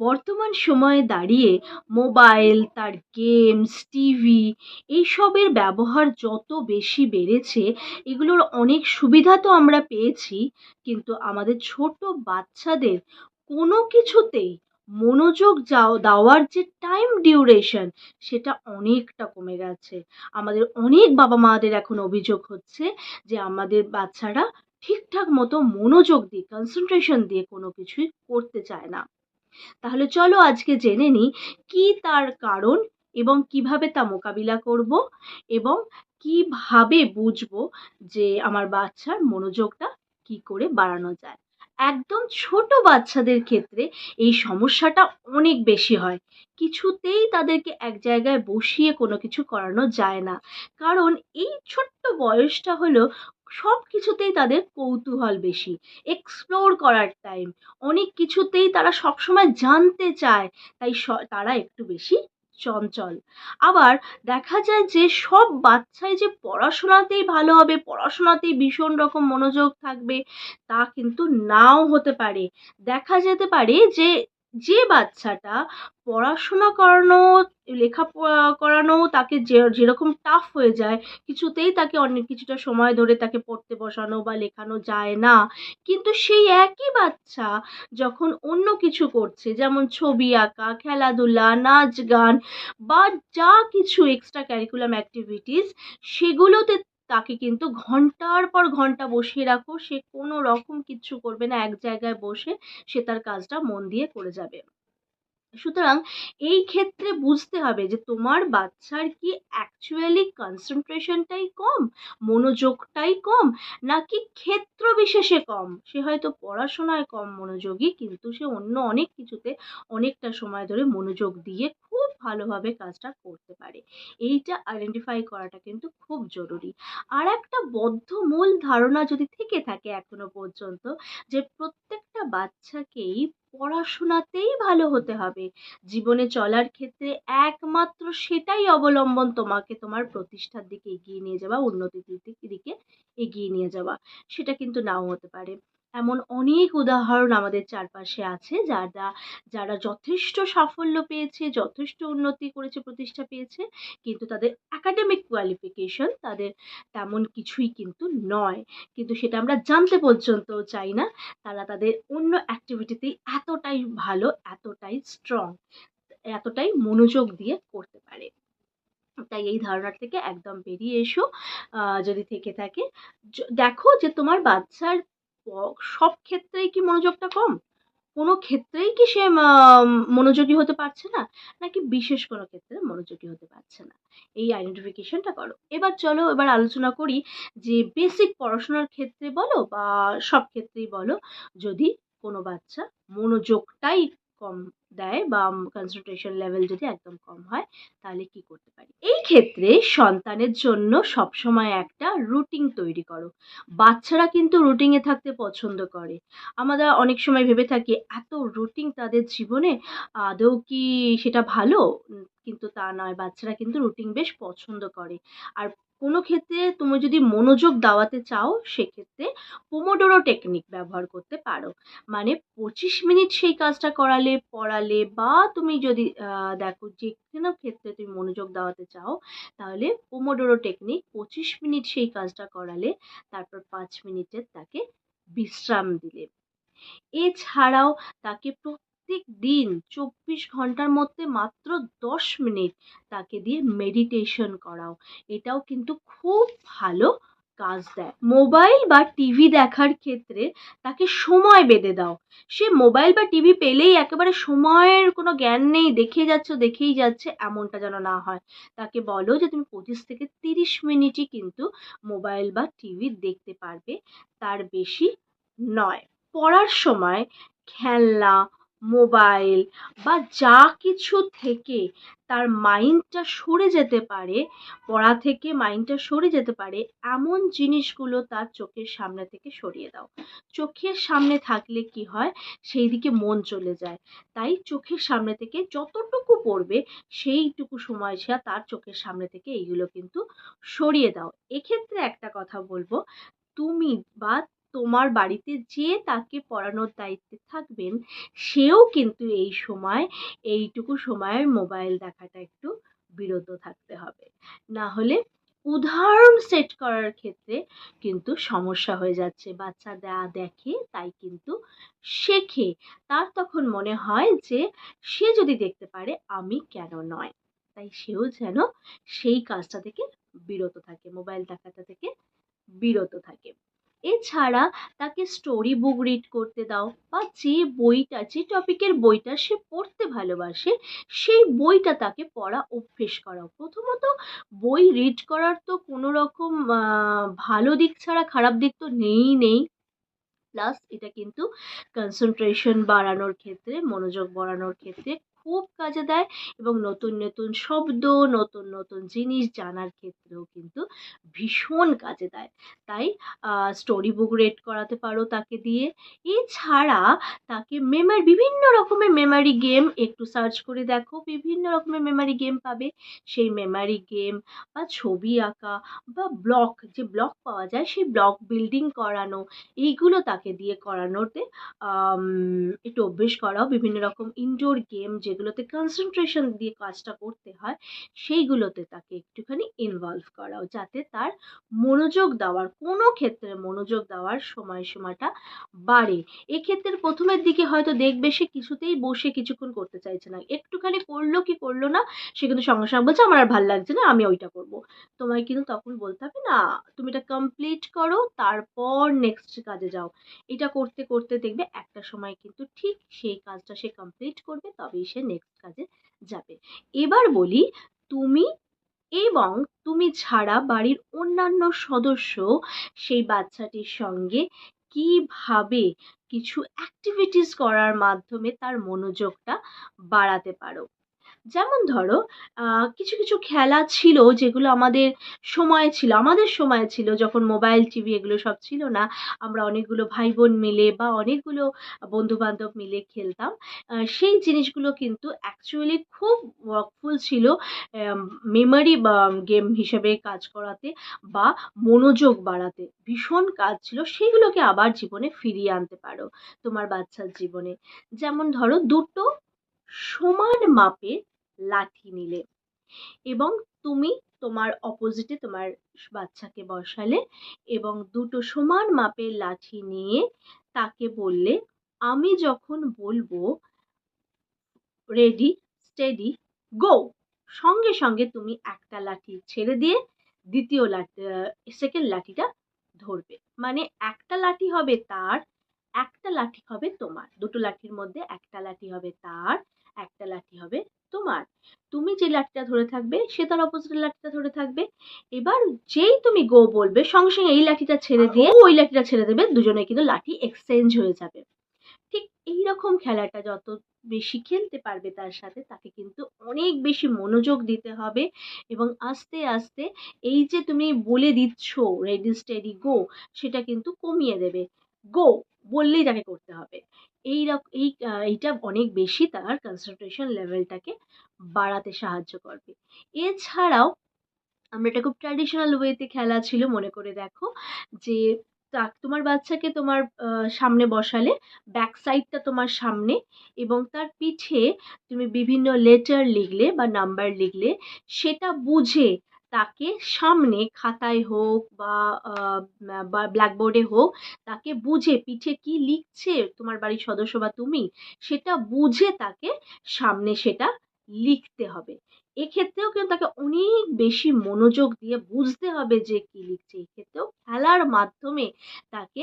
বর্তমান সময়ে দাঁড়িয়ে মোবাইল, তার গেমস টিভি এইসবের ব্যবহার যত বেশি বেড়েছে, এগুলোর অনেক সুবিধা তো আমরা পেয়েছি, কিন্তু আমাদের ছোট বাচ্চাদের কোনো কিছুতেই মনোযোগ যাও, দেওয়ার যে টাইম ডিউরেশন সেটা অনেকটা কমে গেছে। আমাদের অনেক বাবা মাদের এখন অভিযোগ হচ্ছে যে আমাদের বাচ্চারা ঠিকঠাক মতো মনোযোগ দিয়ে কনসেন্ট্রেশন দিয়ে কোনো কিছুই করতে চায় না। তাহলে চলো আজকে জেনে নিই কি তার কারণ এবং কীভাবে তা মোকাবিলা করব এবং কীভাবে বুঝব যে আমার বাচ্চার মনোযোগটা কি করে বাড়ানো যায়। একদম ছোট বাচ্চাদের ক্ষেত্রে এই সমস্যাটা অনেক বেশি হয়। কিছুতেই তাদেরকে এক জায়গায় বসিয়ে কোনো কিছু করানো যায় না। কারণ এই ছোট্ট বয়সটা হলো সব কিছুতেই তাদের কৌতূহল বেশি। এক্সপ্লোর করার টাইম অনেক কিছুতেই তারা সবসময় জানতে চায়, তাই তারা একটু বেশি চঞ্চল। আবার দেখা যায় যে সব বাচ্চাই যে পড়াশোনাতেই ভালো হবে, পড়াশোনাতেই ভীষণ রকম মনোযোগ থাকবে, তা কিন্তু নাও হতে পারে। দেখা যেতে পারে যে যে বাচ্চাটা পড়াশোনা করানো, লেখাপড়া করানো তাকে যে, যেরকম টাফ হয়ে যায়, কিছুতেই তাকে অনেক কিছুটা সময় ধরে তাকে পড়তে বসানো বা লেখানো যায় না। কিন্তু সেই একই বাচ্চা যখন অন্য কিছু করছে, যেমন ছবি আঁকা, খেলাধুলা, নাচ, গান বা যা কিছু এক্সট্রা ক্যারিকুলাম অ্যাক্টিভিটিস সেগুলোতে তাকে কিন্তু ঘণ্টার পর ঘণ্টা বসিয়ে রাখো। সে কোনো রকম কিচ্ছু করবে না। এক জায়গায় বসে সে তার কাজটা মন দিয়ে করে যাবে। সুতরাং এই ক্ষেত্রে বুঝতে হবে যে তোমার বাচ্চার কি অ্যাকচুয়ালি কনসেন্ট্রেশনটাই কম, মনোযোগটাই কম, নাকি ক্ষেত্র বিশেষে কম? সে হয়তো পড়াশোনায় কম মনোযোগী, কিন্তু সে অন্য অনেক কিছুতে অনেকটা সময় ধরে মনোযোগ দিয়ে খুব ভালোভাবে কাজটা করতে পারে। এইটা আইডেন্টিফাই করাটা কিন্তু খুব জরুরি। আর একটা বদ্ধ মূল ধারণা যদি থেকে থাকে এখনও পর্যন্ত, যে প্রত্যেকটা বাচ্চাকেই পড়াশোনাতেই ভালো হতে হবে। জীবনে চলার ক্ষেত্রে একমাত্র সেটাই অবলম্বন তোমাকে তোমার প্রতিষ্ঠার দিকে এগিয়ে নিয়ে যাওয়া, উন্নতির দিকে এগিয়ে নিয়ে যাওয়া। সেটা কিন্তু নাও হতে পারে। এমন অনেক উদাহরণ আমাদের চারপাশে আছে, যারা যারা যথেষ্ট সাফল্য পেয়েছে, যথেষ্ট উন্নতি করেছে, প্রতিষ্ঠা পেয়েছে, কিন্তু তাদের অ্যাকাডেমিক কোয়ালিফিকেশন তাদের তেমন কিছুই কিন্তু নয়। কিন্তু সেটা আমরা জানতে পর্যন্ত চাই না, তারা তাদের অন্য অ্যাক্টিভিটিতেই এতটাই ভালো, এতটাই স্ট্রং এতটাই মনোযোগ দিয়ে করতে পারে। তাই এই ধারণার থেকে একদম বেরিয়ে এসো যদি থেকে থাকে, দেখো যে তোমার বাচ্চার সব ক্ষেত্রেই কি মনোযোগটা কম? কোনো ক্ষেত্রেই কি সে মনোযোগী হতে পারছে না? নাকি বিশেষ কোনো ক্ষেত্রে মনোযোগী হতে পারছে না? এই আইডেন্টিফিকেশনটা করো। এবার চলো, এবার আলোচনা করি যে বেসিক পড়াশোনার ক্ষেত্রে বলো বা সব ক্ষেত্রেই বলো, যদি কোনো বাচ্চা মনোযোগটাই কম দেয় বা কনসেন্ট্রেশন লেভেল যদি একদম কম হয়, তাহলে কি করতে পারি? এই ক্ষেত্রে সন্তানের জন্য সবসময় একটা রুটিন তৈরি করো। বাচ্চারা কিন্তু রুটিনে থাকতে পছন্দ করে। আমরা অনেক সময় ভেবে থাকি, এত রুটিন তাদের জীবনে, আদৌ কি সেটা ভালো? কিন্তু তা নয়, বাচ্চারা কিন্তু রুটিন বেশ পছন্দ করে। আর কোনো ক্ষেত্রে তুমি যদি মনোযোগ দেওয়াতে চাও, সেক্ষেত্রে পোমোডোরো টেকনিক ব্যবহার করতে পারো। মানে পঁচিশ মিনিট সেই কাজটা করালে, পড়ালে বা তুমি যদি দেখো যে কোনো ক্ষেত্রে তুমি মনোযোগ দেওয়াতে চাও, তাহলে পোমোডোরো টেকনিক পঁচিশ মিনিট সেই কাজটা করালে, তারপর পাঁচ মিনিটের তাকে বিশ্রাম দিলে। এছাড়াও তাকে প্রত্যেক দিন চব্বিশ ঘণ্টার মধ্যে মাত্র দশ মিনিট তাকে দিয়ে মেডিটেশন করাও। এটাও কিন্তু খুব ভালো কাজ দেয়। মোবাইল বা টিভি দেখার ক্ষেত্রে তাকে সময় বেঁধে দাও। সে মোবাইল বা টিভি পেলেই একেবারে সময়ের কোনো জ্ঞান নেই দেখে যাচ্ছ, দেখেই যাচ্ছে, এমনটা যেন না হয়। তাকে বলো যে তুমি পঁচিশ থেকে তিরিশ মিনিটই কিন্তু মোবাইল বা টিভি দেখতে পারবে, তার বেশি নয়। পড়ার সময় খেলনা মোবাইল বা যা কিছু থেকে তার মাইন্ডটা সরে যেতে পারে, পড়া থেকে মাইন্ডটা সরে যেতে পারে, এমন জিনিসগুলো তার চোখের সামনে থেকে সরিয়ে দাও। চোখের সামনে থাকলে কি হয়? সেই দিকে মন চলে যায়। তাই চোখের সামনে থেকে যতটুকু পড়বে, সেইটুকু সময় সে তার চোখের সামনে থেকে এইগুলো কিন্তু সরিয়ে দাও। এক্ষেত্রে একটা কথা বলব। তুমি বা তোমার বাড়িতে যে তাকে পড়ানোর দায়িত্বে থাকবেন, সেও কিন্তু এই সময়, এইটুকু সময়ের মোবাইল দেখাটা একটু বিরত থাকতে হবে। না হলে উদাহরণ সেট করার ক্ষেত্রে কিন্তু সমস্যা হয়ে যাচ্ছে। বাচ্চা যা দেখে তাই কিন্তু শেখে। তার তখন মনে হয় যে সে যদি দেখতে পারে, আমি কেন নয়? তাই সেও যেন সেই কাজটা থেকে বিরত থাকে মোবাইল দেখাটা থেকে বিরত থাকে। এছাড়া তাকে স্টোরি বুক রিড করতে দাও বা যে বইটা, যে টপিকের বইটা সে পড়তে ভালোবাসে, সেই বইটা তাকে পড়া অভ্যেস করাও। প্রথমত বই রিড করার তো কোনো রকম ভালো দিক ছাড়া খারাপ দিক তো নেই নেই। প্লাস এটা কিন্তু কনসেন্ট্রেশন বাড়ানোর ক্ষেত্রে, মনোযোগ বাড়ানোর ক্ষেত্রে খুব কাজে দেয় এবং নতুন নতুন শব্দ, নতুন নতুন জিনিস জানার ক্ষেত্রেও কিন্তু ভীষণ কাজে দেয়। তাই স্টোরি বুক রেড করাতে পারো তাকে দিয়ে। এছাড়া তাকে মেমারি বিভিন্ন রকমের মেমারি গেম একটু সার্চ করে দেখো। বিভিন্ন রকমের মেমারি গেম পাবে। সেই মেমারি গেম বা ছবি আঁকা বা ব্লক যে ব্লক পাওয়া যায় সেই ব্লক বিল্ডিং করানো, এইগুলো তাকে দিয়ে করানোতে একটু অভ্যেস করাও। বিভিন্ন রকম ইনডোর গেম যেগুলোতে কনসেন্ট্রেশন দিয়ে কাজটা করতে হয়, সেইগুলোতে তাকে একটুখানি ইনভলভ করাও, যাতে তার মনোযোগ দেওয়ার, কোনো ক্ষেত্রে মনোযোগ দেওয়ার সময়সীমাটা বাড়ে। এক্ষেত্রে প্রথমের দিকে হয়তো দেখবে সে কিছুতেই বসে কিছুক্ষণ করতে চাইছে না। একটুখানি করল কি করল না, সে কিন্তু সঙ্গে সঙ্গে বলছে, আমার আর ভালো লাগছে না, আমি ওইটা করব। তোমায় কিন্তু তখন বলতে হবে, না, তুমি এটা কমপ্লিট করো, তারপর নেক্সট কাজে যাও। এটা করতে করতে দেখবে একটা সময় কিন্তু ঠিক সেই কাজটা সে কমপ্লিট করবে, তবেই সে নেক্সট কাজে যাবে। এবার বলি, তুমি এবং তুমি ছাড়া বাড়ির অন্যান্য সদস্য সেই বাচ্চাটির সঙ্গে কীভাবে কিছু অ্যাক্টিভিটিস করার মাধ্যমে তার মনোযোগটা বাড়াতে পারো? যেমন ধরো কিছু কিছু খেলা ছিল যেগুলো আমাদের সময় ছিল, আমাদের সময় ছিল যখন মোবাইল, টিভি এগুলো সব ছিল না, আমরা অনেকগুলো ভাই বোন মিলে বা অনেকগুলো বন্ধুবান্ধব মিলে খেলতাম। সেই জিনিসগুলো কিন্তু অ্যাকচুয়ালি খুব ওয়ার্কফুল ছিল মেমারি বা গেম হিসেবে কাজ করাতে বা মনোযোগ বাড়াতে। ভীষণ কাজ ছিল, সেগুলোকে আবার জীবনে ফিরিয়ে আনতে পারো তোমার বাচ্চার জীবনে। যেমন ধরো, দুটো সমান মাপের লাঠি নিলে এবং তুমি তোমার অপোজিটে তোমার বাচ্চাকে বসালে এবং দুটো সমান মাপের লাঠি নিয়ে তাকে বললে, আমি যখন বলব রেডি স্টেডি গো সঙ্গে সঙ্গে তুমি একটা লাঠি ছেড়ে দিয়ে দ্বিতীয় লাঠি সেকেন্ড লাঠিটা ধরবে। মানে একটা লাঠি হবে তার, একটা লাঠি হবে তোমার। দুটো লাঠির মধ্যে একটা লাঠি হবে তার। একটা লাঠি হবে তোমার। তুমি যে লাঠিটা ধরে থাকবে সে তার অপোজিট লাঠিটা ধরে থাকবে। এবার যেই তুমি গো বলবে সঙ্গে সঙ্গে এই লাঠিটা ছেড়ে দিয়ে ওই লাঠিটা ছেড়ে দেবে দুজনে কিন্তু লাঠি এক্সচেঞ্জ হয়ে যাবে। ঠিক এই রকম খেলাটা যত বেশি খেলতে পারবে তার সাথে তাকে কিন্তু অনেক বেশি মনোযোগ দিতে হবে। এবং আস্তে আস্তে এই যে তুমি বলে দিচ্ছ রেডি স্টেডি গো সেটা কিন্তু কমিয়ে দেবে। গো বললেই তাকে করতে হবে। এই এই এইটা অনেক বেশি তার কনসেন্ট্রেশন লেভেলটাকে বাড়াতে সাহায্য করবে। এছাড়াও আমরা এটা খুব ট্র্যাডিশনাল ওয়েতে খেলা ছিল, মনে করে দেখো যে তোমার বাচ্চাকে তোমার সামনে বসালে ব্যাক সাইডটা তোমার সামনে এবং তার পিঠে তুমি বিভিন্ন লেটার লিখলে বা নাম্বার লিখলে, সেটা বুঝে তাকে সামনে খাতায় হোক বা ব্ল্যাকবোর্ডে হোক, তাকে বুঝে পিঠে কি লিখছে তোমার বাড়ির সদস্য বা তুমি, সেটা বুঝে তাকে সামনে সেটা লিখতে হবে। এক্ষেত্রেও কিন্তু তাকে অনেক বেশি মনোযোগ দিয়ে বুঝতে হবে যে কী লিখছে। এক্ষেত্রেও খেলার মাধ্যমে তাকে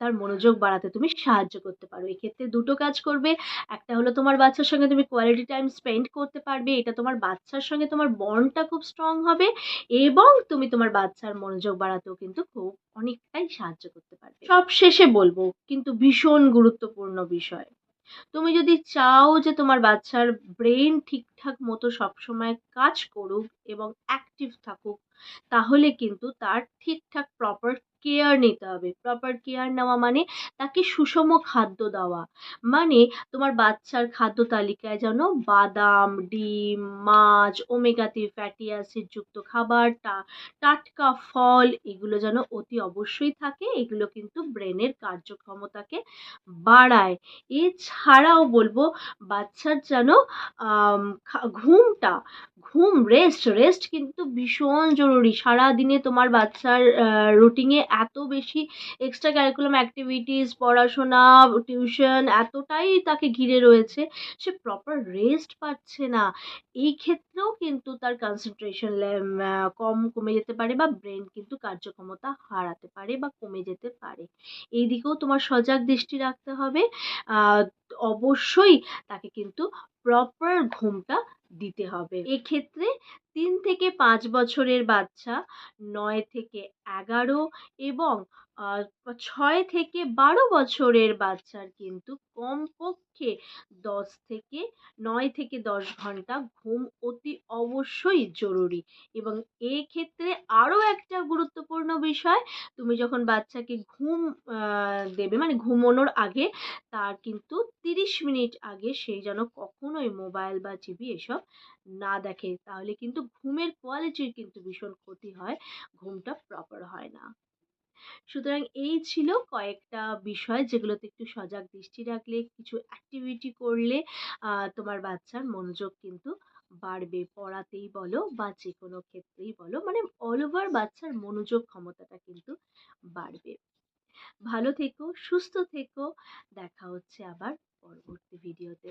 তার মনোযোগ বাড়াতে তুমি সাহায্য করতে পারো। এক্ষেত্রে দুটো কাজ করবে। একটা হলো তোমার বাচ্চার সঙ্গে তুমি কোয়ালিটি টাইম স্পেন্ড করতে পারবে। এটা তোমার বাচ্চার সঙ্গে তোমার বন্ডটা খুব স্ট্রং হবে এবং তুমি তোমার বাচ্চার মনোযোগ বাড়াতেও কিন্তু খুব অনেকটাই সাহায্য করতে পারবে। সব শেষে বলব, কিন্তু ভীষণ গুরুত্বপূর্ণ বিষয়। তুমি যদি চাও যে তোমার বাচ্চার ব্রেন ঠিকঠাক মতো সবসময় কাজ করুক এবং অ্যাক্টিভ থাকুক, তাহলে কিন্তু তার ঠিকঠাক প্রপার কেয়ার নিতে হবে। প্রপার কেয়ার নেওয়া মানে তাকে সুষম খাদ্য দেওয়া। মানে তোমার বাচ্চার খাদ্য তালিকায় যেন বাদাম, ডিম, মাছ ওমেগা থ্রি ফ্যাটি অ্যাসিডযুক্ত খাবার, টা, টাটকা ফল এগুলো যেন অতি অবশ্যই থাকে। এগুলো কিন্তু ব্রেনের কার্যক্ষমতাকে বাড়ায়। এছাড়াও বলব বাচ্চার যেন ঘুমটা, ঘুম রেস্ট রেস্ট কিন্তু ভীষণ জরুরি। সারাদিনে তোমার বাচ্চার রুটিনে এত বেশি এক্সট্রা ক্যারিকুলাম অ্যাক্টিভিটিস পড়াশোনা টিউশন এতটাই তাকে ঘিরে রয়েছে, সে প্রপার রেস্ট পাচ্ছে না। এই ক্ষেত্রেও কিন্তু তার কনসেন্ট্রেশন কম কমে যেতে পারে বা ব্রেন কিন্তু কার্যক্ষমতা হারাতে পারে বা কমে যেতে পারে। এই দিকেও তোমার সজাগ দৃষ্টি রাখতে হবে। অবশ্যই তাকে কিন্তু প্রপার ঘুমটা দিতে হবে। এক্ষেত্রে তিন থেকে পাঁচ বছরের বাচ্চা নয় থেকে এগারো এবং ছয় থেকে বারো বছরের বাচ্চার কিন্তু কমপক্ষে দশ থেকে নয় থেকে দশ ঘণ্টা ঘুম অতি অবশ্যই জরুরি। এবং এক্ষেত্রে আরও একটা গুরুত্বপূর্ণ বিষয়, তুমি যখন বাচ্চাকে ঘুম দেবে মানে ঘুমোনোর আগে তার কিন্তু তিরিশ মিনিট আগে সে যেন কখনোই মোবাইল বা টিভি এসব না দেখে, তাহলে কিন্তু ঘুমের কোয়ালিটির কিন্তু ভীষণ ক্ষতি হয়, ঘুমটা প্রপার হয় না। সুতরাং এই ছিল কয়েকটা বিষয় যেগুলোতে একটু সজাগ দৃষ্টি রাখলে, কিছু অ্যাক্টিভিটি করলে তোমার বাচ্চার মনোযোগ কিন্তু বাড়বে। পড়াতেই বলো বা যে কোনো ক্ষেত্রেই বলো মানে অল ওভার বাচ্চার মনোযোগ ক্ষমতাটা কিন্তু বাড়বে। ভালো থেকো, সুস্থ থেকো। দেখা হচ্ছে আবার পরবর্তী ভিডিওতে